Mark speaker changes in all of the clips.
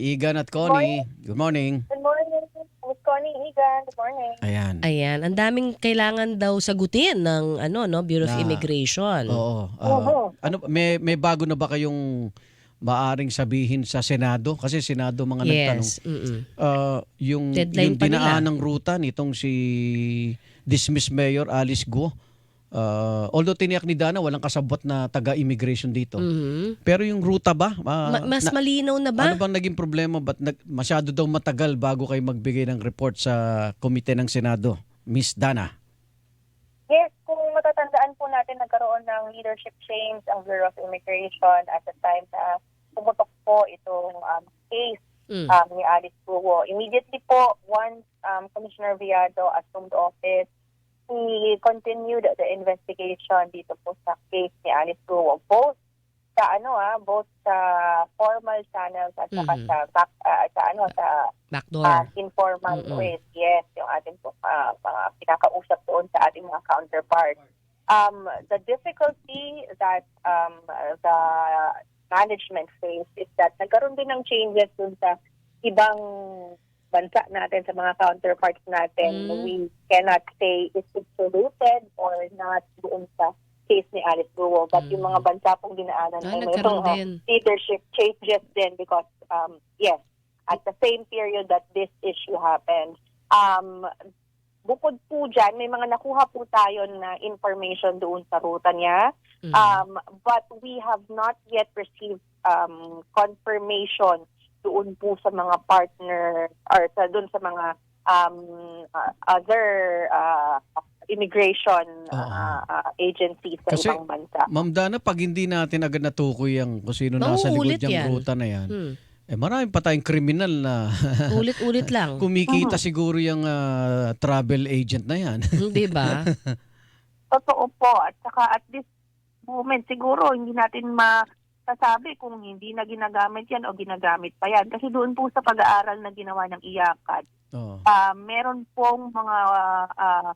Speaker 1: Igan at Connie. Good morning.
Speaker 2: Good morning, Miss Connie Egan. Good morning.
Speaker 1: Ayan.
Speaker 3: Ayan, ang daming kailangan daw sagutin ng ano no Bureau of
Speaker 1: Na-
Speaker 3: Immigration.
Speaker 1: Oo. ah,
Speaker 2: Oo.
Speaker 1: ano may may bago na ba kayong maaring sabihin sa Senado kasi Senado mga nagtanong
Speaker 3: yes. mm
Speaker 1: Ah, yung
Speaker 3: Deadline
Speaker 1: yung
Speaker 3: pa nila.
Speaker 1: dinaan ng ruta nitong si dismissed Mayor Alice Guo. Ah, although tiniyak ni Dana walang kasabot na taga-immigration dito.
Speaker 3: Mhm.
Speaker 1: Pero yung ruta ba? ah,
Speaker 3: Ma- mas
Speaker 1: na-
Speaker 3: malinaw na ba?
Speaker 1: Ano bang naging problema? Ba't nag, masyado daw matagal bago kayo magbigay ng report sa komite ng Senado? Miss Dana.
Speaker 2: Yes, kung matatandaan po natin, nagkaroon ng leadership change ang Bureau of Immigration at the time na pumutok po itong um, case
Speaker 3: Mm.
Speaker 2: um, ni Alice Guo. Immediately po, once um, Commissioner Viado assumed office, he continued the investigation dito po sa case ni Alice Guo. Both sa ano ah, both sa formal channels at saka
Speaker 3: Mhm.
Speaker 2: sa back, ah, sa ano sa
Speaker 3: Backdoor.
Speaker 2: uh, informal
Speaker 3: Mm-mm.
Speaker 2: ways. Yes, yung ating po, ah, mga pinakausap doon sa ating mga counterparts. Um, the difficulty that um, the management faced is that nagkaroon din ng changes dun sa ibang bansa natin, sa mga counterparts natin.
Speaker 3: Mm.
Speaker 2: We cannot say if it's soluted or not doon sa case ni Alice Guo. But
Speaker 3: Mm.
Speaker 2: yung mga bansa pong dinaanan
Speaker 3: Ah,
Speaker 2: mga
Speaker 3: din.
Speaker 2: leadership changes din because um yes at the same period that this issue happened um bukod po dyan, may mga nakuha po tayo na information doon sa ruta niya.
Speaker 3: Mhm.
Speaker 2: Um, but we have not yet received um, confirmation doon po sa mga partner or sa doon sa mga um, uh, other uh, immigration uh, uh, agencies sa
Speaker 1: Kasi-
Speaker 2: ibang bansa.
Speaker 1: Ma'am Dana, pag hindi natin agad natukoy ang kung sino nasa likod ng
Speaker 3: yan.
Speaker 1: ruta na yan,
Speaker 3: Hmm.
Speaker 1: eh marami pa tayong kriminal na
Speaker 3: Ulit-ulit lang.
Speaker 1: kumikita siguro yung ah, travel agent na yan.
Speaker 3: Hindi ba?
Speaker 2: Totoo po. At saka at this moment, siguro hindi natin masasabi kung hindi na ginagamit yan o ginagamit pa yan. Kasi doon po sa pag-aaral na ginawa ng IACAD,
Speaker 1: Oo.
Speaker 2: ah, meron pong mga ah,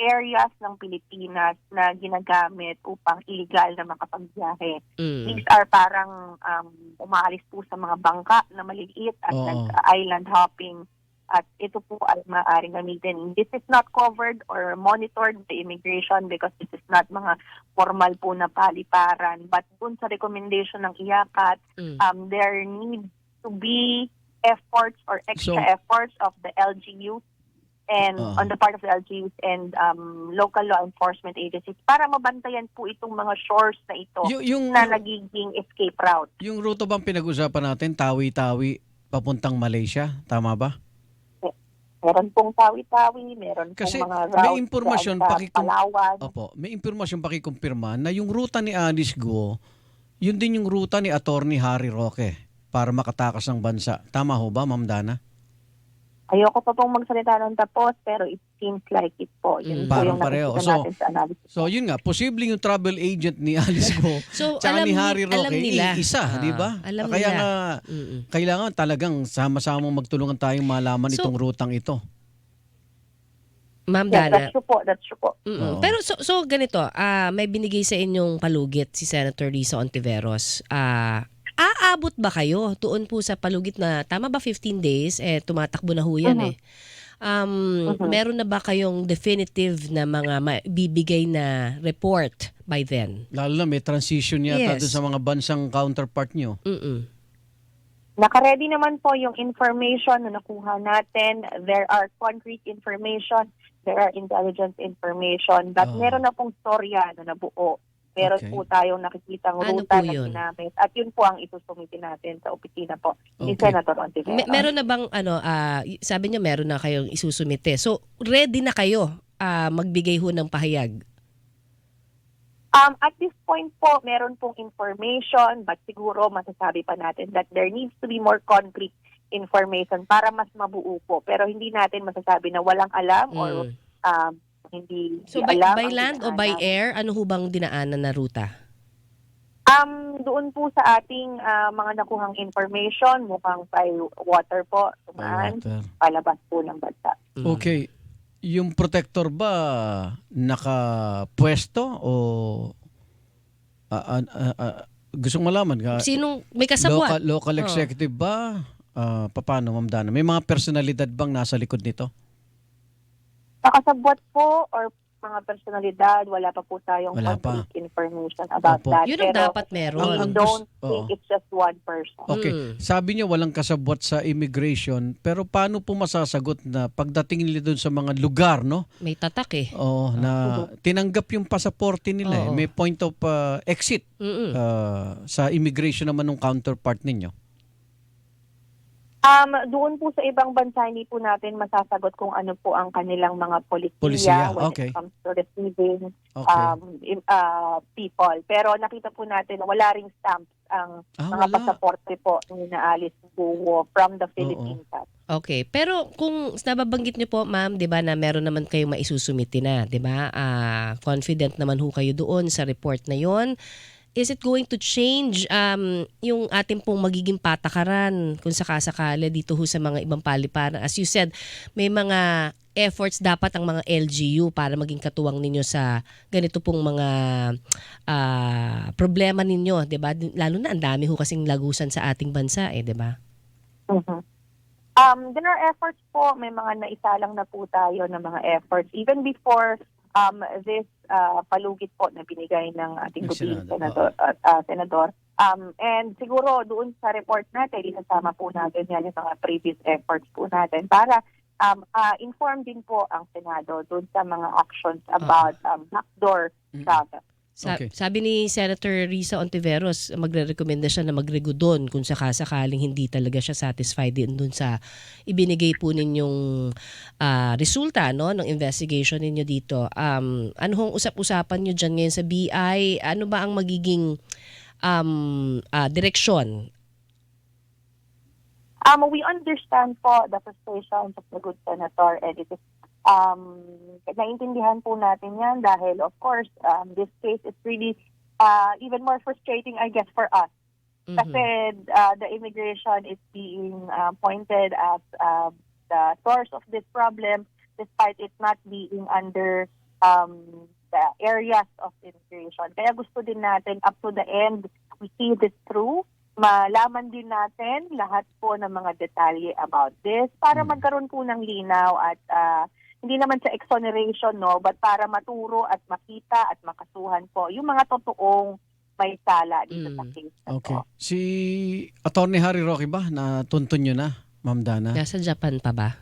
Speaker 2: areas ng Pilipinas na ginagamit upang illegal na makapagbiyahe.
Speaker 3: Mm.
Speaker 2: These are parang um, umaalis po sa mga bangka na maliliit at
Speaker 1: Oo.
Speaker 2: nag-island hopping at ito po ay maaaring gamitin. This is not covered or monitored by immigration because this is not mga formal po na paliparan. But dun sa recommendation ng IACAT,
Speaker 3: Mm.
Speaker 2: um, there needs to be efforts or extra
Speaker 1: So-
Speaker 2: efforts of the LGUs and
Speaker 1: Ah.
Speaker 2: on the part of the LGUs and um, local law enforcement agencies para mabantayan po itong mga shores na ito
Speaker 1: Y- yung,
Speaker 2: na nagiging escape route.
Speaker 1: yung ruta bang pinag-usapan natin, Tawi-Tawi, papuntang Malaysia? Tama ba?
Speaker 2: Meron pong tawi-tawi, meron
Speaker 1: Kasi
Speaker 2: pong mga
Speaker 1: may
Speaker 2: routes
Speaker 1: impormasyon,
Speaker 2: dyan sa
Speaker 1: pakikum-
Speaker 2: Palawan.
Speaker 1: Opo, may impormasyon pakikumpirma na yung ruta ni Alice Guo, yun din yung ruta ni Attorney Harry Roque para makatakas ng bansa. Tama ho ba, Ma'am Dana?
Speaker 2: Ayoko pa pong magsalita ng tapos pero it seems like it po. Yun
Speaker 3: Mm.
Speaker 2: po
Speaker 1: Parang
Speaker 2: yung
Speaker 1: pareho.
Speaker 2: nakikita
Speaker 1: So-
Speaker 2: natin sa analysis.
Speaker 1: So yun nga, posibleng yung travel agent ni Alice Guo
Speaker 3: So,
Speaker 1: tsaka
Speaker 3: alam,
Speaker 1: ni
Speaker 3: ni-
Speaker 1: Harry
Speaker 3: alam
Speaker 1: Roque,
Speaker 3: nila.
Speaker 1: isa,
Speaker 3: Ah,
Speaker 1: di ba?
Speaker 3: Alam
Speaker 1: Kaya
Speaker 3: nila.
Speaker 1: nga,
Speaker 3: Mm-mm.
Speaker 1: kailangan talagang sama-samang magtulungan tayong malaman
Speaker 3: So-
Speaker 1: itong rutang ito.
Speaker 3: Ma'am
Speaker 2: Yes,
Speaker 3: Dana.
Speaker 2: that's true po, that's true po.
Speaker 1: Oo.
Speaker 3: Mm-mm. Pero so, so ganito, ah may binigay sa inyong palugit si Senator Risa Ontiveros. Ah aabot ba kayo doon po sa palugit na tama ba 15 days eh tumatakbo na ho yan
Speaker 2: Mhm.
Speaker 3: eh. Um,
Speaker 2: Mhm.
Speaker 3: meron na ba kayong definitive na mga bibigay na report by then?
Speaker 1: Lalo na may transition yata
Speaker 3: Yes.
Speaker 1: doon sa mga bansang counterpart nyo.
Speaker 3: Mm-mm.
Speaker 2: Nakaready naman po yung information na nakuha natin. There are concrete information, there are intelligence information, but
Speaker 1: Ah.
Speaker 2: meron na pong storya na nabuo. Meron
Speaker 1: Okay.
Speaker 2: po tayong nakikitang
Speaker 3: Ano
Speaker 2: ruta
Speaker 3: po
Speaker 2: na
Speaker 3: yun?
Speaker 2: ginamit. At yun po ang isusumitin natin sa opisina po ni
Speaker 1: Okay.
Speaker 2: Senator Ontiveros.
Speaker 3: Me- meron na bang ano ah, y- sabi niyo meron na kayong isusumite. So ready na kayo ah, magbigay ho ng pahayag.
Speaker 2: Um, at this point po, meron pong information, but siguro masasabi pa natin that there needs to be more concrete information para mas mabuo po. Pero hindi natin masasabi na walang alam or
Speaker 3: Mm.
Speaker 2: um, hindi,
Speaker 3: So by,
Speaker 2: alam
Speaker 3: by
Speaker 2: ang
Speaker 3: land o by
Speaker 2: dinaanan.
Speaker 3: air ano ho bang dinaanan na ruta?
Speaker 2: Um, doon po sa ating ah, mga nakuhang information, mukhang by water po, tumaan,
Speaker 1: Water.
Speaker 2: palabas po ng bansa.
Speaker 3: Mm.
Speaker 1: Okay. Yung protector ba nakapwesto o ah, ah, ah, ah, gusto malaman ka
Speaker 3: Sinong may kasabwat?
Speaker 1: local, local
Speaker 3: Oh.
Speaker 1: executive ba Ah, paano, Ma'am Dana? May mga personalidad bang nasa likod nito?
Speaker 2: Nakasabwat po or mga personalidad, wala pa po tayong
Speaker 1: Wala pa.
Speaker 2: complete information about
Speaker 1: Opo.
Speaker 2: that.
Speaker 3: Yun ang
Speaker 2: Pero
Speaker 3: dapat meron.
Speaker 2: we
Speaker 1: Ang- ang
Speaker 2: don't
Speaker 1: gus-
Speaker 2: think
Speaker 1: oo.
Speaker 2: it's just one person.
Speaker 1: Okay.
Speaker 3: Mm.
Speaker 1: Sabi niya walang kasabwat sa immigration, pero paano po masasagot na pagdating nila doon sa mga lugar, no?
Speaker 3: May tatak eh.
Speaker 1: Oh, na tinanggap yung pasaporte nila, eh.
Speaker 3: Oo.
Speaker 1: may point of uh, exit
Speaker 3: Mm-mm.
Speaker 1: uh, sa immigration naman ng counterpart ninyo.
Speaker 2: Um, doon po sa ibang bansa, hindi po natin masasagot kung ano po ang kanilang mga polisiya,
Speaker 1: Polisiya,
Speaker 2: when
Speaker 1: okay.
Speaker 2: it comes to receiving
Speaker 1: Okay.
Speaker 2: um, uh, people. Pero nakita po natin na wala ring stamps ang
Speaker 1: ah,
Speaker 2: mga
Speaker 1: wala.
Speaker 2: pasaporte po ni na Alice from the Philippines.
Speaker 3: Okay. Pero kung nababanggit niyo po, ma'am, 'di ba na meron naman kayong maisusumiti na, 'di ba? Ah, confident naman ho kayo doon sa report na 'yon. Is it going to change um, yung ating pong magiging patakaran kung sakasakali dito ho sa mga ibang paliparan? As you said, may mga efforts dapat ang mga LGU para maging katuwang ninyo sa ganito pong mga ah, problema ninyo, 'di ba? Lalo na ang dami ho kasing lagusan sa ating bansa eh, 'di ba?
Speaker 2: Mhm. Um, there are efforts po, may mga naisalang na po tayo ng mga efforts. Even before um, this uh, palugit po na binigay ng ating
Speaker 1: Senado,
Speaker 2: Senador. uh, uh, Senador. Um, and siguro doon sa report natin, isasama po natin yan yung mga previous efforts po natin para um, uh, inform din po ang Senado doon sa mga actions about um, backdoor
Speaker 1: Mm.
Speaker 2: travel.
Speaker 3: Sa-
Speaker 1: Okay.
Speaker 3: Sabi ni Senator Risa Ontiveros, magre-recommenda siya na magrego doon kung sakasakaling hindi talaga siya satisfied din doon sa ibinigay po ninyong ah, resulta no, ng investigation ninyo dito. Um, ano hong usap-usapan nyo dyan ngayon sa BI? Ano ba ang magiging um, ah, direksyon?
Speaker 2: Um, we understand po the frustrations of the good senator and it is um, naintindihan po natin yan dahil of course um, this case is really uh, even more frustrating I guess for us
Speaker 3: Mhm.
Speaker 2: kasi uh, the immigration is being uh, pointed as uh, the source of this problem despite it not being under um, the areas of immigration. Kaya gusto din natin up to the end we see this through malaman din natin lahat po ng mga detalye about this para
Speaker 1: Mm.
Speaker 2: magkaroon po ng linaw at ah, hindi naman sa exoneration no but para maturo at makita at makasuhan po yung mga totoong may sala dito sa
Speaker 3: Mm.
Speaker 2: case na
Speaker 1: Okay.
Speaker 2: to.
Speaker 1: Si Attorney Harry Roque ba na tuntun nyo na, Ma'am Dana?
Speaker 3: Nasa Japan pa ba?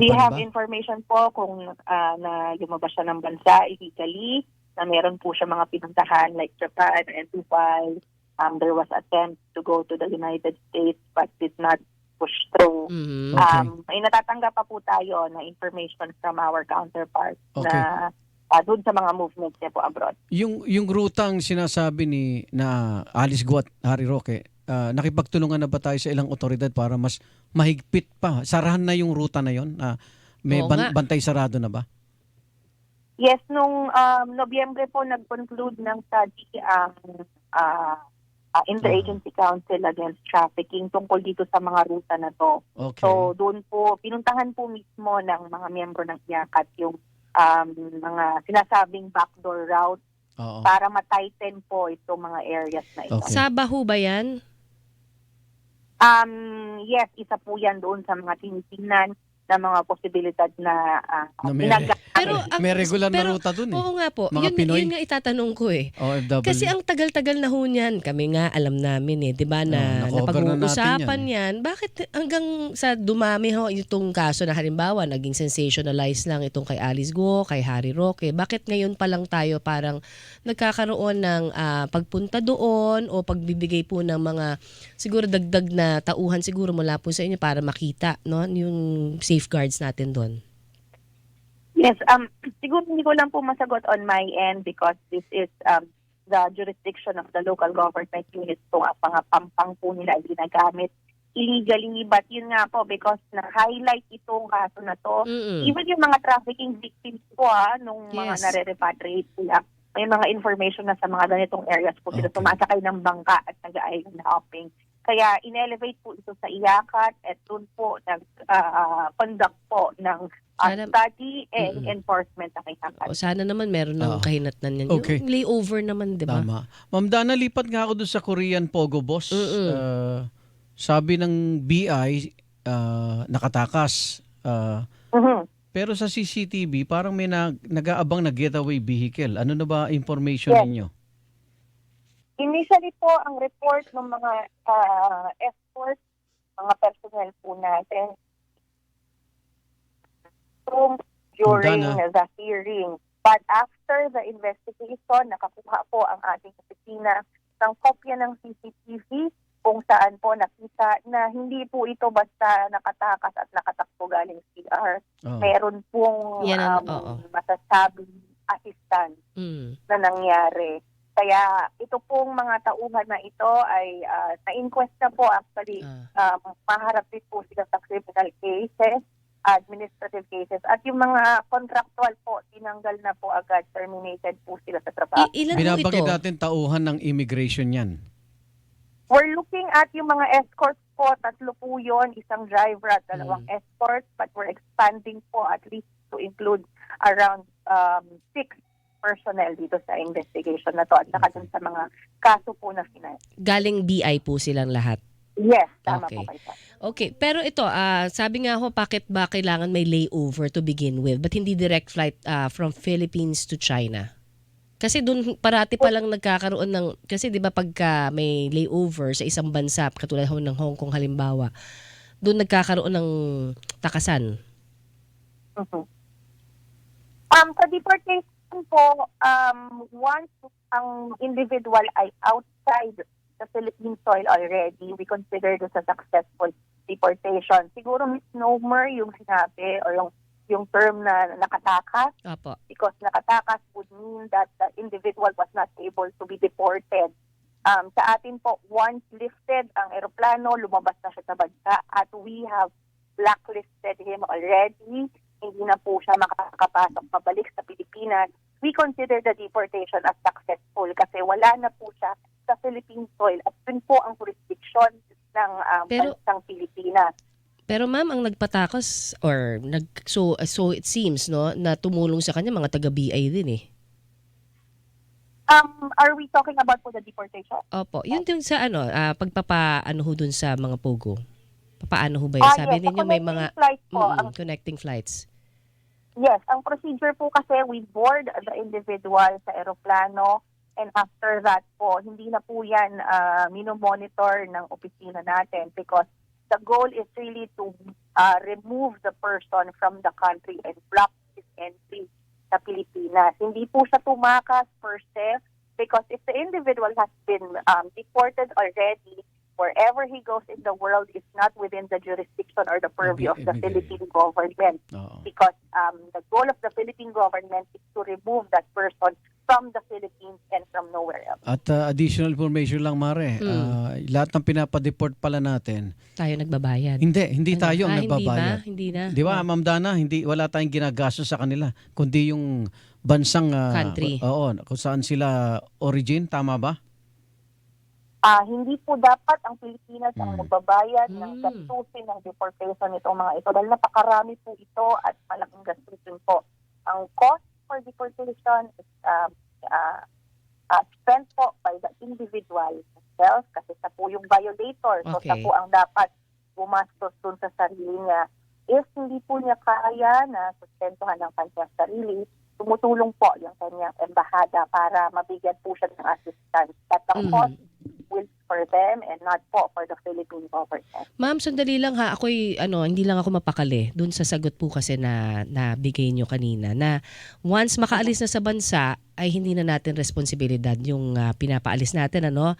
Speaker 2: We
Speaker 1: Japan
Speaker 2: have
Speaker 1: ba?
Speaker 2: information po kung ah, na lumabas siya ng bansa illegally na meron po siya mga pinuntahan like Japan and Dubai. Um, there was attempt to go to the United States but did not push through.
Speaker 3: Mhm.
Speaker 1: Okay.
Speaker 2: Um, may natatanggap pa po tayo na information from our counterparts
Speaker 1: Okay.
Speaker 2: na uh, doon sa mga movements niya po abroad.
Speaker 1: Yung yung rutang sinasabi ni na Alice Guat, Harry Roque, ah, nakipagtulungan na ba tayo sa ilang otoridad para mas mahigpit pa? Sarahan na yung ruta na yon? Ah, may
Speaker 3: Oo
Speaker 1: ban-
Speaker 3: nga.
Speaker 1: bantay sarado na ba?
Speaker 2: Yes, nung um, Nobyembre po nag-conclude ng study ang uh, uh, Interagency Council Against Trafficking tungkol dito sa mga ruta na to.
Speaker 1: Okay.
Speaker 2: So doon po, pinuntahan po mismo ng mga miyembro ng IACAT yung um, mga sinasabing backdoor route
Speaker 1: Oo.
Speaker 2: para ma-tighten po itong mga areas na ito.
Speaker 1: Okay.
Speaker 3: Sa Bahu ba yan?
Speaker 2: Um, yes, isa po yan doon sa mga tinitingnan na mga posibilidad na uh,
Speaker 1: Na may-
Speaker 2: ginagamit.
Speaker 3: Pero ang-
Speaker 1: may regular na ruta dun eh.
Speaker 3: Oo nga po.
Speaker 1: Mga
Speaker 3: Yun,
Speaker 1: Pinoy.
Speaker 3: yun nga itatanong ko eh.
Speaker 1: OFW.
Speaker 3: Kasi ang tagal-tagal na ho niyan, kami nga alam namin eh, 'di ba na
Speaker 1: Oo, na-cover na natin
Speaker 3: napag-uusapan
Speaker 1: yan
Speaker 3: yan. Bakit hanggang sa dumami ho itong kaso na halimbawa naging sensationalized lang itong kay Alice Go, kay Harry Roque. Bakit ngayon pa lang tayo parang nagkakaroon ng ah, pagpunta doon o pagbibigay po ng mga siguro dagdag na tauhan siguro mula po sa inyo para makita no yung safeguards natin doon.
Speaker 2: Yes, um, siguro hindi ko lang po masagot on my end because this is um, the jurisdiction of the local government units po ang mga pampang po nila ay ginagamit illegally. But yun nga po, because na-highlight itong kaso na to,
Speaker 3: Mm-mm.
Speaker 2: even yung mga trafficking victims po ha, nung mga
Speaker 3: Yes.
Speaker 2: nare-repatriate sila, may mga information na sa mga ganitong areas po sila
Speaker 1: Okay.
Speaker 2: sumasakay ng bangka at nag-island hopping. Kaya in-elevate po ito sa iyakat at doon po nag-conduct po ng uh,
Speaker 3: Sana-
Speaker 2: study and
Speaker 3: Mm-mm.
Speaker 2: enforcement ng iyakat.
Speaker 3: O sana naman meron ng
Speaker 1: Oo.
Speaker 3: kahinatnan yan.
Speaker 1: Okay.
Speaker 3: Yung layover naman, 'di ba?
Speaker 1: Tama. Ma'am Dana, lipat nga ako dun sa Korean Pogo Boss. Ah, sabi ng BI, ah, nakatakas. Ah,
Speaker 2: Mhm.
Speaker 1: pero sa CCTV, parang may nag, nag-aabang na getaway vehicle. Ano na ba information
Speaker 2: Yes.
Speaker 1: ninyo?
Speaker 2: Initially po, ang report ng mga ah, escort, mga personnel po natin, room during
Speaker 1: Dana.
Speaker 2: the hearing. But after the investigation, nakakuha po ang ating opisina ng kopya ng CCTV kung saan po nakita na hindi po ito basta nakatakas at nakatakbo galing CR.
Speaker 1: Oh.
Speaker 2: Meron pong
Speaker 3: Yan ang-
Speaker 2: um,
Speaker 3: oo.
Speaker 2: masasabing assistance
Speaker 3: Mm.
Speaker 2: na nangyari. Kaya ito pong mga tauhan na ito ay ah, na-inquest na po actually.
Speaker 3: Ah.
Speaker 2: Um, maharap din po sila sa criminal cases, administrative cases. At yung mga contractual po, tinanggal na po agad, terminated po sila sa trabaho.
Speaker 3: I- ilan po
Speaker 1: Binabanggit
Speaker 3: ito?
Speaker 1: natin tauhan ng immigration yan.
Speaker 2: We're looking at yung mga escorts po, tatlo po yun, isang driver at dalawang
Speaker 3: Mm.
Speaker 2: escorts, but we're expanding po at least to include around um, six personnel dito sa investigation na to at saka dun sa mga kaso po na final.
Speaker 3: Galing BI po silang lahat.
Speaker 2: Yes, tama
Speaker 3: Okay.
Speaker 2: po kayo.
Speaker 3: Okay, pero ito, ah, sabi nga ho, bakit ba kailangan may layover to begin with? But hindi direct flight ah, from Philippines to China? Kasi doon parati pa lang nagkakaroon ng, kasi di ba pagka may layover sa isang bansa, katulad ho ng Hong Kong halimbawa, doon nagkakaroon ng takasan.
Speaker 2: Mhm. Um, sa deportation po, um, once ang individual ay outside the Philippine soil already, we consider this a successful deportation. Siguro misnomer yung sinabi or yung yung term na nakatakas
Speaker 3: Opo.
Speaker 2: because nakatakas would mean that the individual was not able to be deported. Um, sa atin po, once lifted ang eroplano, lumabas na siya sa bansa at we have blacklisted him already. Hindi na po siya makakapasok pabalik sa Pilipinas. We consider the deportation as successful kasi wala na po siya sa Philippine soil at yun po ang jurisdiction ng um,
Speaker 3: Pero-
Speaker 2: bansang Pilipinas.
Speaker 3: Pero ma'am, ang nagpatakas or nag so so it seems no na tumulong sa kanya mga taga BI din eh.
Speaker 2: Um, are we talking about po the deportation?
Speaker 3: Opo, yun din sa ano, ah, pagpapa ano ho dun sa mga pogo. Papaano ho ba yun?
Speaker 2: Ah,
Speaker 3: Sabi
Speaker 2: yes,
Speaker 3: ninyo may mga
Speaker 2: flight po,
Speaker 3: mm,
Speaker 2: ang
Speaker 3: connecting flights.
Speaker 2: Yes, ang procedure po kasi we board the individual sa eroplano and after that po, hindi na po yan uh, minomonitor ng opisina natin because the goal is really to uh, remove the person from the country and block his entry sa Pilipinas. Hindi po siya tumakas per se because if the individual has been um, deported already, wherever he goes in the world is not within the jurisdiction or the purview of the. Philippine government
Speaker 1: Oo.
Speaker 2: because um, the goal of the Philippine government is to remove that person from the Philippines and from nowhere else.
Speaker 1: At uh, additional information lang, Mare.
Speaker 3: Hmm.
Speaker 1: Ah, lahat ng pinapadeport pala natin,
Speaker 3: Tayo nagbabayad.
Speaker 1: hindi, hindi
Speaker 3: Ano?
Speaker 1: tayo ang
Speaker 3: Ah,
Speaker 1: nagbabayad.
Speaker 3: Hindi ba? Hindi na.
Speaker 1: Di ba, Ma'am Dana, hindi, wala tayong ginagastos sa kanila, kundi yung bansang ah,
Speaker 3: Country.
Speaker 1: Oo, kung saan sila origin, tama ba?
Speaker 2: Ah, hindi po dapat ang Pilipinas ang
Speaker 1: Hmm.
Speaker 2: magbabayad
Speaker 3: Hmm.
Speaker 2: ng gastusin ng deportation nitong mga ito dahil napakarami po ito at malaking gastusin po. Ang cost for deportation is um, uh, uh, spent po by the individual themselves kasi sa po yung violator. So sa
Speaker 3: Okay.
Speaker 2: po ang dapat gumastos dun sa sarili niya. If hindi po niya kaya na sustentuhan ng kanyang sarili, tumutulong po yung kanyang embahada para mabigyan po siya ng assistance. But the
Speaker 3: Mhm.
Speaker 2: cost will for them and not po for the Philippine government.
Speaker 3: Ma'am, sandali lang ha. Ako'y ano, hindi lang ako mapakali dun sa sagot po kasi na nabigay nyo kanina na once makaalis na sa bansa ay hindi na natin responsibilidad yung ah, pinapaalis natin ano.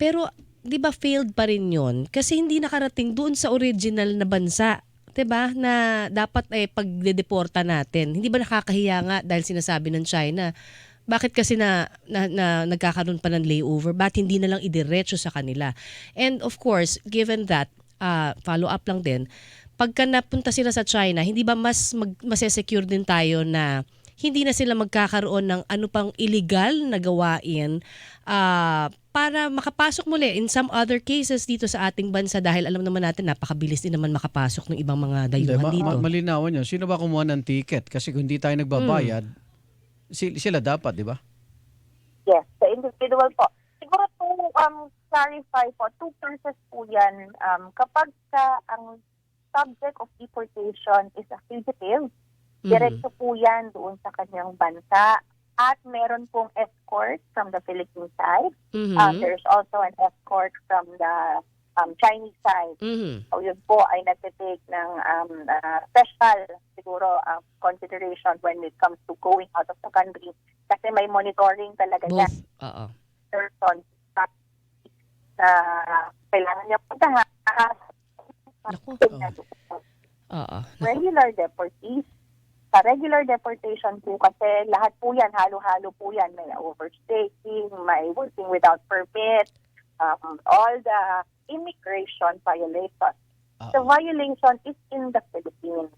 Speaker 3: Pero 'di ba failed pa rin 'yon kasi hindi nakarating doon sa original na bansa. 'Di ba? Na dapat eh pagdedeporta natin. Hindi ba nakakahiya nga dahil sinasabi ng China bakit kasi na, na, na nagkakaroon pa ng layover? Ba't hindi na lang idiretso sa kanila? And of course, given that, uh, follow up lang din, pagka napunta sila sa China, hindi ba mas mag, masesecure din tayo na hindi na sila magkakaroon ng ano pang illegal na gawain ah, para makapasok muli in some other cases dito sa ating bansa dahil alam naman natin napakabilis din naman makapasok ng ibang mga dayuhan
Speaker 1: ma-
Speaker 3: dito.
Speaker 1: ma- malinawan yun. Sino ba kumuha ng ticket? Kasi kung hindi tayo nagbabayad,
Speaker 3: Hmm.
Speaker 1: Si- sila dapat, di ba?
Speaker 2: Yes, the individual po. Siguro to um, clarify po, two cases po yan. Um, kapag ka ang subject of deportation is a fugitive,
Speaker 3: Mhm.
Speaker 2: diretso po yan doon sa kanyang bansa. At meron pong escort from the Philippine side.
Speaker 3: Mhm.
Speaker 2: Uh, there's also an escort from the um, Chinese side.
Speaker 3: Mhm.
Speaker 2: So yun po ay nagtitake ng um, uh, special siguro um, consideration when it comes to going out of the country. Kasi may monitoring talaga yan
Speaker 3: Both. Oo.
Speaker 2: person na kailangan niya puntahan.
Speaker 3: Naku. Oo.
Speaker 2: Regular deportees. Sa regular deportation po kasi lahat po yan, halo-halo po yan. May overstaying, may working without permit, um, all the immigration violations. The
Speaker 1: Oo.
Speaker 2: violation is in the Philippines.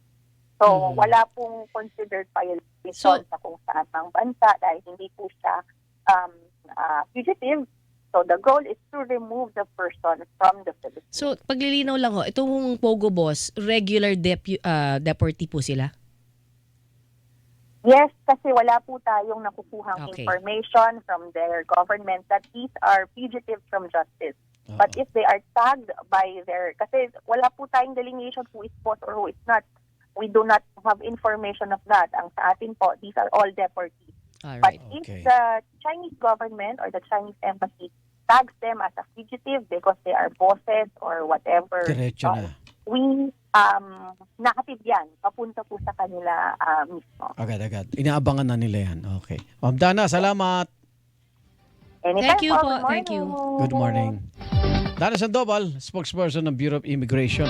Speaker 2: So,
Speaker 3: Hmm.
Speaker 2: wala pong considered violation
Speaker 3: So-
Speaker 2: sa kung saan mang bansa dahil hindi po siya um, ah, fugitive. So, the goal is to remove the person from the Philippines.
Speaker 3: So, paglilinaw lang ho, itong Pogo Boss, regular depu- ah, deportee po sila?
Speaker 2: Yes, kasi wala po tayong nakukuhang
Speaker 3: Okay.
Speaker 2: information from their government that these are fugitives from justice.
Speaker 1: Oo.
Speaker 2: But if they are tagged by their, kasi wala po tayong delineation who is boss or who is not. We do not have information of that. Ang sa atin po, these are all deportees. But
Speaker 3: Alright.
Speaker 2: if
Speaker 1: Okay.
Speaker 2: the Chinese government or the Chinese embassy tags them as a fugitive because they are bosses or whatever,
Speaker 1: Diretso
Speaker 2: uh,
Speaker 1: na.
Speaker 2: we um, nakatid yan. Papunta po sa kanila uh, mismo.
Speaker 1: Agad-agad. Inaabangan na nila yan. Okay. Ma'am Dana, salamat.
Speaker 2: Anytime
Speaker 3: Thank you po.
Speaker 2: Good
Speaker 3: Thank you.
Speaker 2: morning.
Speaker 1: Good morning. Dana Sandoval, spokesperson ng Bureau of Immigration.